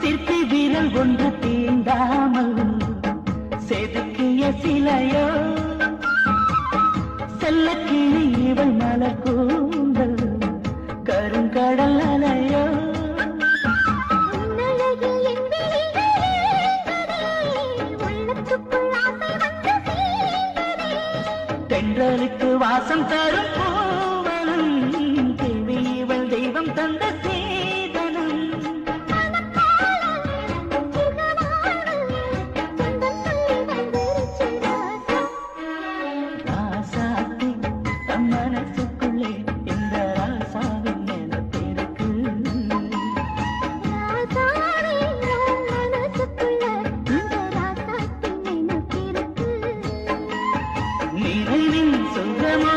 சிற்பி வீரல் ஒன்று தீண்டாமல் செதுக்கிய சிலையோ? செல்ல கிளி இவள் மலர் கூந்தல் கருங்கடல் அலையோ? என் விழிகள் வசந்த சேதனம். ராசாத்தி தம் மனசுக்குள்ளே இந்த ராசாவின் நிலத்திற்கு சொந்தமா